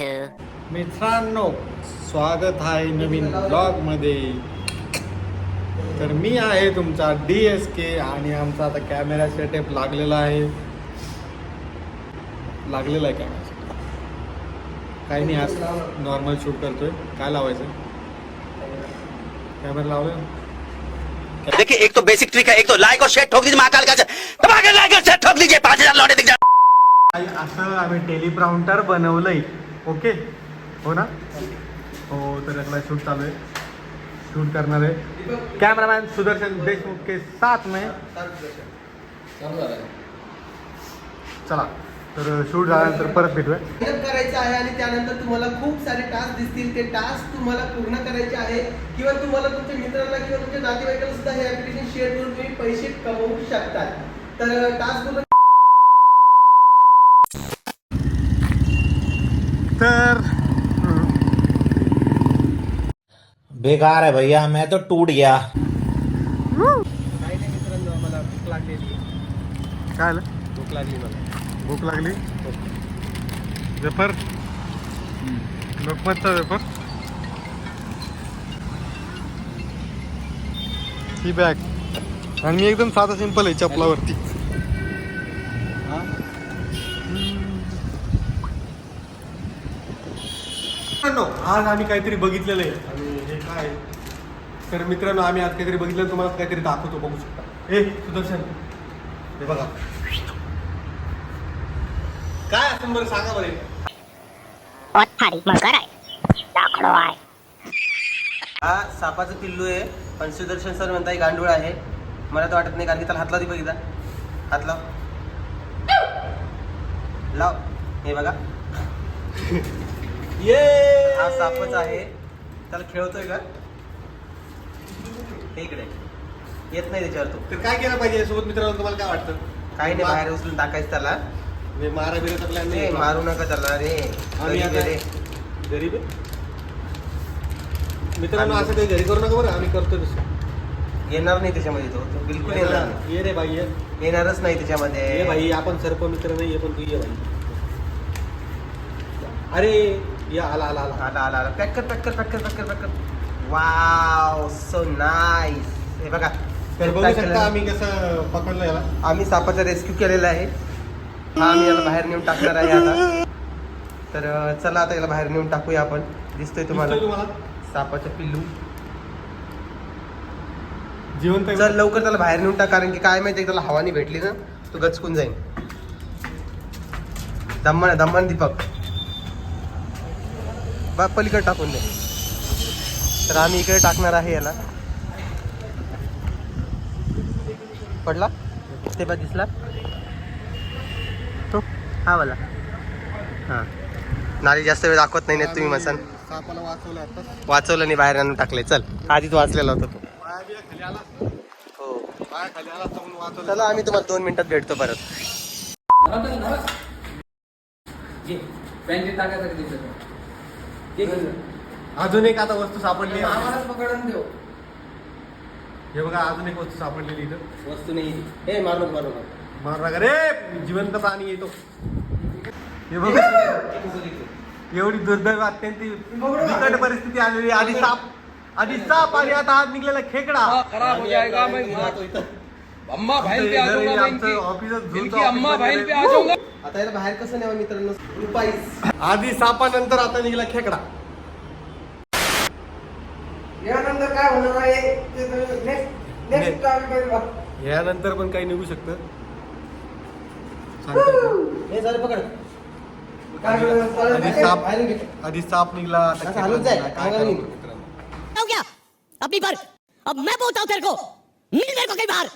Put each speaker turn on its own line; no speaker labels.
later.
मित्रांनो स्वागत आहे नवीन ब्लॉगमध्ये तर मी आहे तुमचा डी एस के आणि आमचा आता कॅमेरा सेटअप लागलेला आहे. लागलेला आहे कॅमेरा काही नाही आज नॉर्मल शूट करतोय. काय लावायचं? कॅमेरा लावलं
देखिए एक तो बेसिक ट्रिक है एक तो लाइक और शेयर ठोक दीजिए महाकाल का दबा के लाइक और शेयर ठोक दीजिए पांच हजार लौटे दिख जाए
असं आम्ही टेलिप्राउंटर बनवलंय. ओके? हो ना? हो, तर यातला शूट चालू आहे. शूट करणार आहे. कॅमेरामॅन सुदर्शन देशमुख के साथ में. चला, तर शूट झाल्यानंतर परत भेटूया.
करायचं आहे आणि त्यानंतर तुम्हाला खूप सारे टास्क दिसतील. ते टास्क तुम्हाला पूर्ण करायचे आहे. किंवा तुम्हाला तुमच्या मित्रांना किंवा तुमच्या नातेवाईकांना सुद्धा हे ऍप्लिकेशन शेअर करून तुम्ही पैसे कमवू शकतात तर टास्क
बेकार है भैया मैं तो टूट गया।
काय आलं?
भूक लागली मला.
भूक लागली? वेपर लोकमतचा वेपर ही बॅग आणि मी एकदम साधा सिंपल आहे चपलावरती. आज आम्ही काहीतरी बघितलेलं आहे. काय? तर मित्रांनो आम्ही आज काहीतरी बघितलं तुम्हाला काहीतरी दाखवतो बघू शकता. ए सुदर्शन. हे बघा. काय असं बरं सांगा बरं.
हा सापाचं पिल्लू आहे पण सुदर्शन सर म्हणताय गांडूळ आहे. मला तर वाटत नाही कारण की त्याला हात लाव दे बघितला हात लाव. लाव. हे बघा.
ये
हा सापच आहे. त्याला खेळवतोय का? हे इकडे. येत नाही त्याच्यावर तो.
तर काय केलं पाहिजे? सोबत मित्रांनो तुम्हाला काय वाटतं?
काही नाही बाहेर उचलून टाकायचं त्याला.
म्हणजे मारा बिराचा प्लॅन
नाही मारू नका त्याला रे.
आम्ही
गरीब
आता
आहे रे.
गरीब आहे? मित्रांनो असं काही घरी करू नका बरं. आम्ही करतो तसं.
येणार नाही त्याच्यामध्ये तो. तो बिलकुल येणार नाही.
ये रे भाई ये.
येणारच नाही
ये
त्याच्यामध्ये
भाई आपण सर्प मित्र नाही पण तू ये भाई अरे या आला आला आला.
आला आला आला. पॅक कर पॅक कर पॅक कर पॅक कर पॅक कर. वाव सो नाईस हे बघा
तर बघू शकता. आम्ही कसं पकडलं याला.
आम्ही सापाचा रेस्क्यू केलेला आहे. हा आम्ही याला बाहेर नेऊन टाकणार आहे आता. तर चला आता याला बाहेर नेऊन टाकूया आपण. दिसतोय तुम्हाला. सापाचं पिल्लू.
जिवंत आहे.
चल लवकर त्याला बाहेर नेऊन टाक कारण की काय माहिती त्याला हवानी भेटली ना तो गचकून जाईल दम्मान दम्मान दीपक. बा पलीकडे टाकून दे. तर आम्ही इकडे टाकणार आहे याला. पडला? ते बा दिसला? तो? हा वाला. हा. नाली जास्त वेळ दाखवत नाही ना तुम्ही मसान.
वाचवलं आता.
वाचवलं नाही बाहेर आणून टाकले चल आधीच वाचलेला होता तो. हो. चला आम्ही तुम्हाला दोन मिनिटात भेटतो परत.
अजून एक आता वस्तू सापडली आहे.
आम्हालाच पकडून देऊ.
हे बघा अजून एक वस्तू सापडलेली इथं.
वस्तू नाही हे मारू नको, मारू नको.
मारू नका रे जिवंत प्राणी येतो हे बघ. एवढी दुर्दैव अत्यंत बिकट परिस्थिती आलेली आधी साप आधी साप आणि आता आज निघलेला खेकडा.
खराब हो जाएगा मैं अम्मा बहन पे आ जाऊंगा अम्मा
मध्ये.
पे आ जाऊंगा
आता याला बाहेर कसं न्यावं मित्रांनो रुपाईस
आधी सापानंतर आता निघाला खेकडा
यानंतर काय होणार आहे ते नेक्स्ट नेक्स्ट
Next. यानंतर पण काही निघू शकतं सांगतो.
हे झालं पकड
आधी साप
बाहेर घे.
आधी साप निघला आता
असं
खेकडा
हलत जाय,
निघाला. काय
अंगावर
करावं
निघ.
मित्रांनो?
हो गया अपनी बार अब मैं बोलता हूँ तेरे को मिल मेरे को कई बार